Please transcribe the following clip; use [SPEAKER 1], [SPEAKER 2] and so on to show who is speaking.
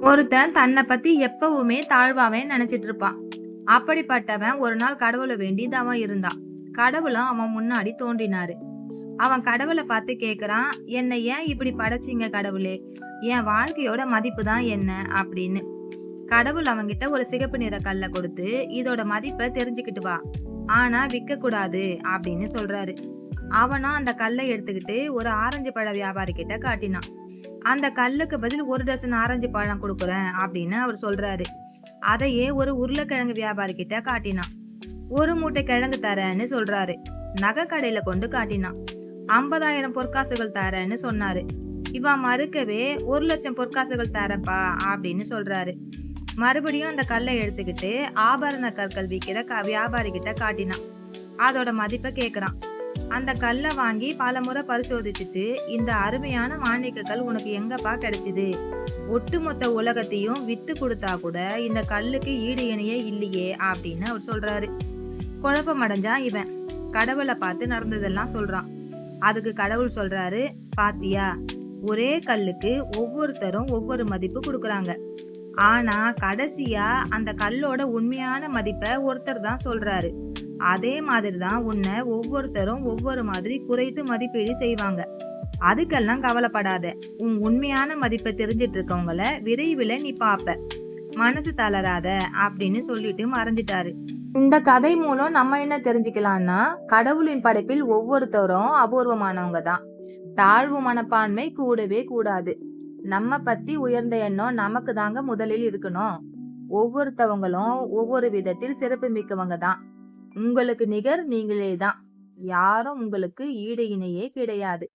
[SPEAKER 1] ஒருத்தன் தன்னை பத்தி எப்பவுமே தாழ்வாவே நினைச்சிட்டு இருப்பான் அப்படிப்பட்டவன் ஒரு நாள் கடவுளை வேண்டி தவம் இருந்தான். கடவுளும் அவன் முன்னாடி தோன்றினாரு. அவன் கடவுளை பார்த்து கேக்குறான் என்னை ஏன் இப்படி படைச்சீங்க கடவுளே? என் வாழ்க்கையோட மதிப்பு தான் என்ன? அப்படின்னு. கடவுள் அவங்கிட்ட ஒரு சிகப்பு நிற கல்லை கொடுத்து இதோட மதிப்பை தெரிஞ்சுக்கிட்டு வா. ஆனா விற்க கூடாது அப்படின்னு சொல்றாரு. அவனும் அந்த கல்லை எடுத்துக்கிட்டு ஒரு ஆரஞ்சு பழ வியாபாரி கிட்ட காட்டினான். அந்த கல்லுக்கு பதில் ஒரு டசன் ஆரஞ்சு பழம் கொடுக்குறேன் அப்படின்னு அவர் சொல்றாரு. அதையே ஒரு உருளைக்கிழங்கு வியாபாரி கிட்ட காட்டினான். ஒரு மூட்டை கிழங்கு தரேன்னு சொல்றாரு. நகை கடையில கொண்டு காட்டினான். ஐம்பதாயிரம் பொற்காசுகள் தரேன்னு சொன்னாரு. இவன் மறுக்கவே ஒரு லட்சம் பொற்காசுகள் தரப்பா அப்படின்னு சொல்றாரு. மறுபடியும் அந்த கல்லை எடுத்துக்கிட்டு ஆபரண கற்கள் விற்கிற க வியாபாரி கிட்ட காட்டினான். அதோட மதிப்பை கேக்குறான். அந்த கல்லை வாங்கி பல முறை பரிசோதிச்சுட்டு இந்த அருமையான மாணிக்கக்கல் உனக்கு எங்கப்பா கிடைச்சிது? ஒட்டுமொத்த உலகத்தையும் வித்து கொடுத்தா கூட இந்த கல்லுக்கு ஈடு இணையே இல்லையே அப்படின்னு அவர் சொல்றாரு. குழப்பம் அடைஞ்சான் இவன். கடவுளை பார்த்து நடந்ததெல்லாம் சொல்றான். அதுக்கு கடவுள் சொல்றாரு பாத்தியா ஒரே கல்லுக்கு ஒவ்வொருத்தரும் ஒவ்வொரு மதிப்பு கொடுக்குறாங்க. ஆனா கடைசியா அந்த கல்லோட உண்மையான மதிப்பை ஒருத்தர் தான் சொல்றாரு. அதே மாதிரி தான் உன்னை ஒவ்வொருத்தரும் ஒவ்வொரு மாதிரி குறைத்து மதிப்பீடு செய்வாங்க. அதுக்கெல்லாம் கவலைப்படாத. உன் உண்மையான மதிப்பை தெரிஞ்சிட்டு இருக்கவங்கள விரைவில் நீ பார்ப்ப. மனசு தளராத அப்படின்னு சொல்லிட்டு மறைஞ்சிட்டாரு இந்த கதை மூலம் நம்ம என்ன தெரிஞ்சுக்கலாம்னா கடவுளின் படைப்பில் ஒவ்வொருத்தரும் அபூர்வமானவங்க தான் தாழ்வு மனப்பான்மை கூடவே கூடாது. நம்ம பத்தி உயர்ந்த எண்ணம் நமக்கு தாங்க முதலில் இருக்கணும். ஒவ்வொருத்தவங்களும் ஒவ்வொரு விதத்தில் சிறப்பு மிக்கவங்க தான் உங்களுக்கு நிகர் நீங்களே தான் யாரும் உங்களுக்கு ஈடு இணையே கிடையாது.